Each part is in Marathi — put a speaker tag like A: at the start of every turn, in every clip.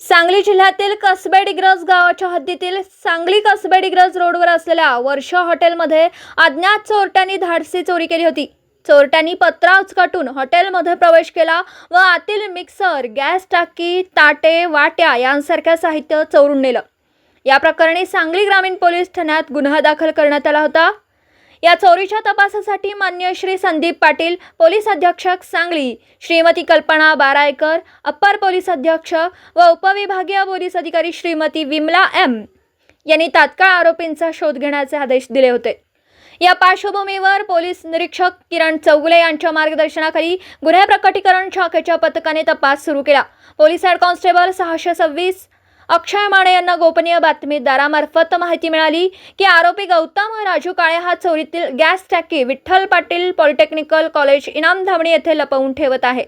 A: सांगली जिल्ह्यातील कसबेडिग्रज गावाच्या हद्दीतील सांगली कसबेडिग्रज रोडवर असलेल्या वर्षा हॉटेलमध्ये अज्ञात चोरट्यांनी धाडसी चोरी केली होती. चोरट्यांनी पत्रा उचकाटून हॉटेलमध्ये प्रवेश केला व आतील मिक्सर गॅस टाकी ताटे वाट्या यांसारख्या साहित्य चोरून नेलं. या प्रकरणी सांगली ग्रामीण पोलीस ठाण्यात गुन्हा दाखल करण्यात आला होता. या चोरीच्या तपासासाठी मान्य श्री संदीप पाटील पोलीस अधीक्षक सांगली श्रीमती कल्पना बारायकर अप्पर पोलीस अधीक्षक व उपविभागीय पोलीस अधिकारी श्रीमती विमला एम यांनी तात्काळ आरोपींचा शोध घेण्याचे आदेश दिले होते. या पार्श्वभूमीवर पोलीस निरीक्षक किरण चौगुले यांच्या मार्गदर्शनाखाली गुन्हे प्रकटीकरण शाखेच्या पथकाने तपास सुरू केला. पोलीस हेड कॉन्स्टेबल सहाशे सव्वीस अक्षय माने यांना गोपनीय बातमीदारामार्फत माहिती मिळाली की आरोपी गौतम राजू काळे हा चोरीतील गॅस टाकी विठ्ठल पाटील पॉलिटेक्निकल कॉलेज इनाम धावणी येथे लपवून ठेवत आहे.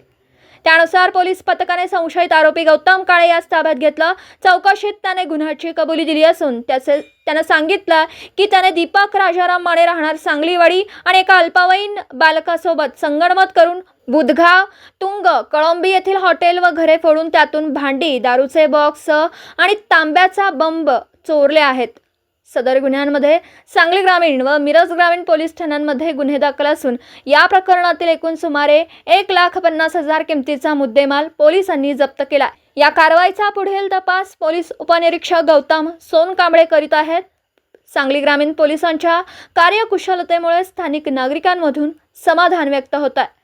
A: त्यानुसार पोलीस पथकाने संशयित आरोपी गौतम काळे यास ताब्यात घेतलं. चौकशीत त्याने गुन्ह्याची कबुली दिली असून त्याचे त्यानं सांगितलं की त्याने दीपक राजाराम माने राहणार सांगलीवाडी आणि एका अल्पवयीन बालकासोबत संगणमत करून बुधगाव तुंग कळंबी येथील हॉटेल व घरे फोडून त्यातून भांडी दारूचे बॉक्स आणि तांब्याचा बंब चोरले आहेत. सदर गुन्ह्यांमध्ये सांगली ग्रामीण व मिरज ग्रामीण पोलीस ठाण्यांमध्ये गुन्हे दाखल असून या प्रकरणातील एकूण सुमारे एक लाख पन्नास हजार किमतीचा मुद्देमाल पोलिसांनी जप्त केला. या कारवाईचा पुढील तपास पोलीस उपनिरीक्षक गौतम सोनकांबळे करीत आहेत. सांगली ग्रामीण पोलिसांच्या कार्यकुशलतेमुळे स्थानिक नागरिकांमधून समाधान व्यक्त होत आहे.